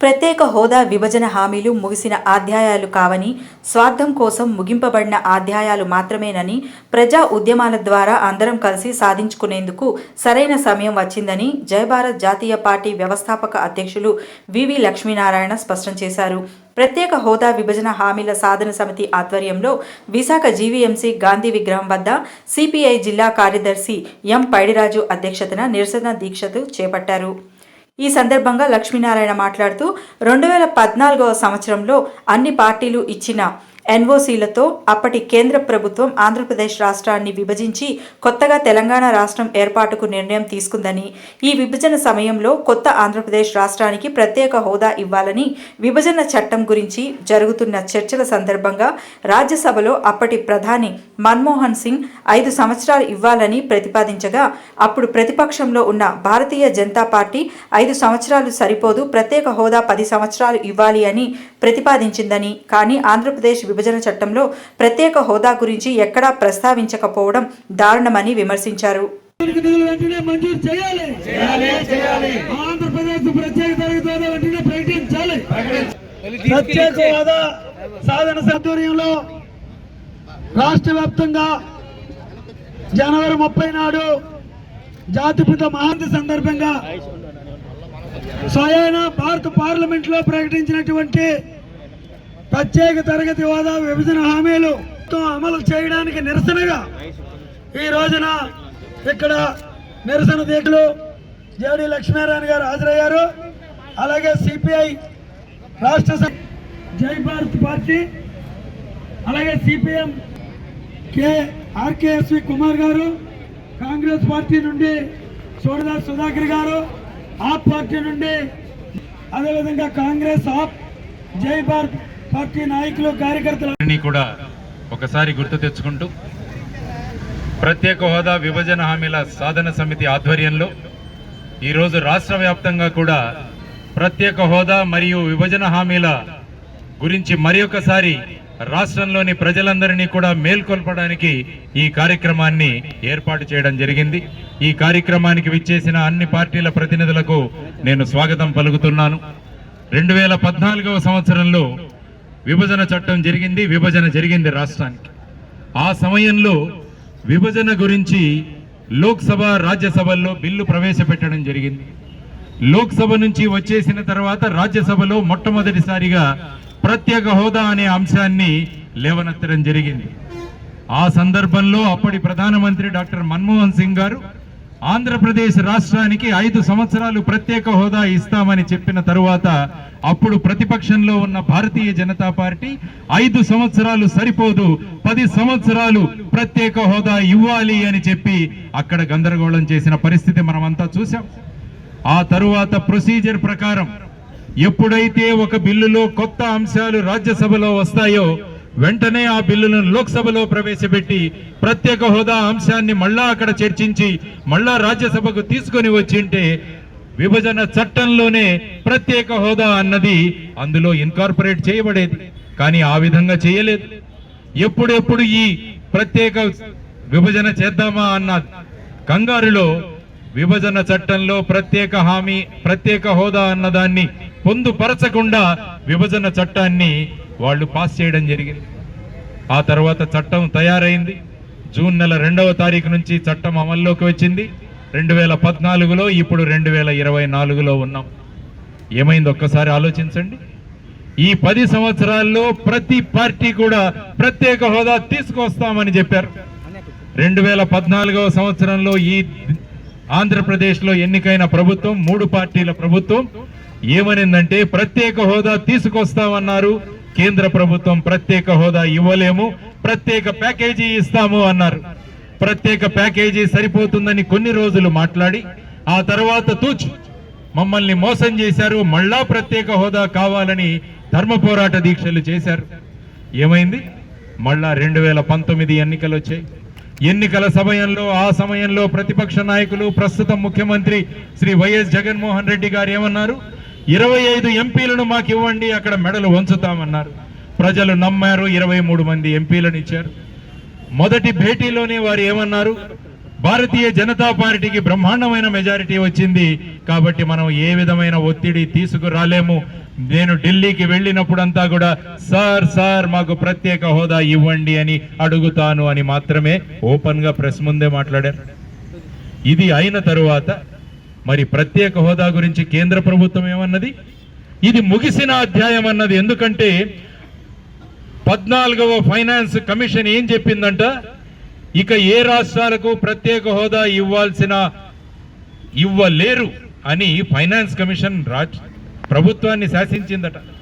ప్రత్యేక హోదా విభజన హామీలు ముగిసిన అధ్యాయాలు కావని స్వార్థం కోసం ముగింపబడిన అధ్యాయాలు మాత్రమేనని ప్రజా ఉద్యమాల ద్వారా అందరం కలిసి సాధించుకునేందుకు సరైన సమయం వచ్చిందని జయభారత్ జాతీయ పార్టీ వ్యవస్థాపక అధ్యక్షులు వివి లక్ష్మీనారాయణ స్పష్టం చేశారు. ప్రత్యేక హోదా విభజన హామీల సాధన సమితి ఆధ్వర్యంలో విశాఖ జీవీఎంసీ గాంధీ విగ్రహం వద్ద సిపిఐ జిల్లా కార్యదర్శి ఎం పైడిరాజు అధ్యక్షతన నిరసన దీక్షలు చేపట్టారు. ఈ సందర్భంగా లక్ష్మీనారాయణ మాట్లాడుతూ రెండు వేల పద్నాలుగవ సంవత్సరంలో అన్ని పార్టీలు ఇచ్చిన ఎన్ఓసీలతో అప్పటి కేంద్ర ప్రభుత్వం ఆంధ్రప్రదేశ్ రాష్ట్రాన్ని విభజించి కొత్తగా తెలంగాణ రాష్ట్రం ఏర్పాటుకు నిర్ణయం తీసుకుందని ఈ విభజన సమయంలో కొత్త ఆంధ్రప్రదేశ్ రాష్ట్రానికి ప్రత్యేక హోదా ఇవ్వాలని విభజన చట్టం గురించి జరుగుతున్న చర్చల సందర్భంగా రాజ్యసభలో అప్పటి ప్రధాని మన్మోహన్ సింగ్ ఐదు సంవత్సరాలు ఇవ్వాలని ప్రతిపాదించగా అప్పుడు ప్రతిపక్షంలో ఉన్న భారతీయ జనతా పార్టీ ఐదు సంవత్సరాలు సరిపోదు ప్రత్యేక హోదా పది సంవత్సరాలు ఇవ్వాలి అని ప్రతిపాదించిందని. కానీ ఆంధ్రప్రదేశ్ విభజన చట్టంలో ప్రత్యేక హోదా గురించి ఎక్కడా ప్రస్తావించకపోవడం దారుణమని విమర్శించారు. నిధులు వెంటనే మంజూరు చేయాలి. చేయాలి ఆంధ్రప్రదేశ్ ప్రత్యేక తరగతి హోదా వెంటనే ప్రకటించాలి. ప్రత్యేక హోదా సాధన సౌకర్యంలో రాష్ట్ర వ్యాప్తంగా జనవరి ముప్పై నాడు జాతిపిత మహాంతి సందర్భంగా స్వయాన భారత పార్లమెంట్లో ప్రకటించినటువంటి ప్రత్యేక తరగతి హోదా విభజన హామీలు అమలు చేయడానికి నిరసనగా ఈ రోజున ఇక్కడ నిరసన దీక్షలు జేడి లక్ష్మీనారాయణ గారు హాజరయ్యారు. అలాగే సిపిఐ రాష్ట్ర జై భారత్ పార్టీ అలాగే CPM K RKSV Kumar garu Congress party నుండి సోడదాస్ సుధాకర్ గారు ఆప్ పార్టీ నుండి అదేవిధంగా కాంగ్రెస్ ఆప్ జై భారత్ పార్టీ నాయకులు కార్యకర్తలు కూడా ఒకసారి గుర్తు తెచ్చుకుంటూ ప్రత్యేక హోదా విభజన హామీల సాధన సమితి ఆధ్వర్యంలో ఈరోజు రాష్ట్ర వ్యాప్తంగా కూడా ప్రత్యేక హోదా మరియు విభజన హామీల గురించి మరి ఒకసారి రాష్ట్రంలోని ప్రజలందరినీ కూడా మేల్కొల్పడానికి ఈ కార్యక్రమాన్ని ఏర్పాటు చేయడం జరిగింది. ఈ కార్యక్రమానికి విచ్చేసిన అన్ని పార్టీల ప్రతినిధులకు నేను స్వాగతం పలుకుతున్నాను. రెండు వేల పద్నాలుగవ సంవత్సరంలో విభజన చట్టం జరిగింది విభజన జరిగింది రాష్ట్రానికి. ఆ సమయంలో విభజన గురించి లోక్సభ రాజ్యసభల్లో బిల్లు ప్రవేశపెట్టడం జరిగింది. లోక్సభ నుంచి వచ్చేసిన తర్వాత రాజ్యసభలో మొట్టమొదటిసారిగా ప్రత్యేక హోదా అనే అంశాన్ని లేవనెత్తడం జరిగింది. ఆ సందర్భంలో అప్పటి ప్రధానమంత్రి డాక్టర్ మన్మోహన్ సింగ్ గారు ఆంధ్రప్రదేశ్ రాష్ట్రానికి ఐదు సంవత్సరాలు ప్రత్యేక హోదా ఇస్తామని చెప్పిన తరువాత అప్పుడు ప్రతిపక్షంలో ఉన్న భారతీయ జనతా పార్టీ ఐదు సంవత్సరాలు సరిపోదు పది సంవత్సరాలు ప్రత్యేక హోదా ఇవ్వాలి అని చెప్పి అక్కడ గందరగోళం చేసిన పరిస్థితి మనమంతా చూసాం ఆ తరువాత ప్రొసీజర్ ప్రకారం ఎప్పుడైతే ఒక బిల్లులో కొత్త అంశాలు రాజ్యసభలో వస్తాయో వెంటనే ఆ బిల్లులను లోక్సభలో ప్రవేశపెట్టి ప్రత్యేక హోదా అంశాన్ని మళ్ళా అక్కడ చర్చించి మళ్ళా రాజ్యసభకు తీసుకొని వచ్చింటే విభజన చట్టంలోనే ప్రత్యేక హోదా అన్నది అందులో ఇన్కార్పొరేట్ చేయబడేది. కానీ ఆ విధంగా చేయలేదు. ఎప్పుడెప్పుడు ఈ ప్రత్యేక విభజన చేద్దామా అన్న కంగారులో విభజన చట్టంలో ప్రత్యేక హామీ ప్రత్యేక హోదా అన్నదాన్ని పొందుపరచకుండా విభజన చట్టాన్ని వాళ్ళు పాస్ చేయడం జరిగింది. ఆ తర్వాత చట్టం తయారైంది. జూన్ నెల రెండవ తారీఖు నుంచి చట్టం అమల్లోకి వచ్చింది. రెండు వేల పద్నాలుగులో ఇప్పుడు రెండు వేల ఇరవై నాలుగులో ఉన్నాం. ఏమైంది? ఒక్కసారి ఆలోచించండి. ఈ పది సంవత్సరాల్లో ప్రతి పార్టీ కూడా ప్రత్యేక హోదా తీసుకొస్తామని చెప్పారు. రెండు వేల పద్నాలుగవ సంవత్సరంలో ఈ ఆంధ్రప్రదేశ్లో ఎన్నికైన ప్రభుత్వం మూడు పార్టీల ప్రభుత్వం ఏమనిందంటే ప్రత్యేక హోదా తీసుకొస్తామన్నారు. కేంద్ర ప్రభుత్వం ప్రత్యేక హోదా ఇవ్వలేము ప్రత్యేక ప్యాకేజీ ఇస్తాము అన్నారు. ప్రత్యేక ప్యాకేజీ సరిపోతుందని కొన్ని రోజులు మాట్లాడి ఆ తర్వాత తూచ్ మమ్మల్ని మోసం చేశారు మళ్ళా ప్రత్యేక హోదా కావాలని ధర్మ పోరాట దీక్షలు చేశారు. ఏమైంది? మళ్ళా రెండు వేల పంతొమ్మిది ఎన్నికలు వచ్చాయి. ఎన్నికల సమయంలో ఆ సమయంలో ప్రతిపక్ష నాయకులు ప్రస్తుత ముఖ్యమంత్రి శ్రీ వైఎస్ జగన్మోహన్ రెడ్డి గారు ఏమన్నారు? ఇరవై ఐదు ఎంపీలను మాకు ఇవ్వండి అక్కడ మెడలు వంచుతామన్నారు. ప్రజలు నమ్మారు ఇరవై మూడు మంది ఎంపీలను ఇచ్చారు. మొదటి భేటీలోనే వారు ఏమన్నారు? భారతీయ జనతా పార్టీకి బ్రహ్మాండమైన మెజారిటీ వచ్చింది కాబట్టి మనం ఏ విధమైన ఒత్తిడి తీసుకురాలేము. నేను ఢిల్లీకి వెళ్ళినప్పుడంతా కూడా సార్ సార్ మాకు ప్రత్యేక హోదా ఇవ్వండి అని అడుగుతాను అని మాత్రమే ఓపెన్గా ప్రెస్ ముందే మాట్లాడారు. ఇది అయిన తరువాత మరి ప్రత్యేక హోదా గురించి కేంద్ర ప్రభుత్వం ఏమన్నది? ఇది ముగిసిన అధ్యాయం అన్నది. ఎందుకంటే పద్నాలుగవ ఫైనాన్స్ కమిషన్ ఏం చెప్పిందంట? ఇక ఏ రాష్ట్రాలకు ప్రత్యేక హోదా ఇవ్వాల్సిన ఇవ్వలేరు అని ఫైనాన్స్ కమిషన్ రాజ్ ప్రభుత్వాన్ని శాసించిందట.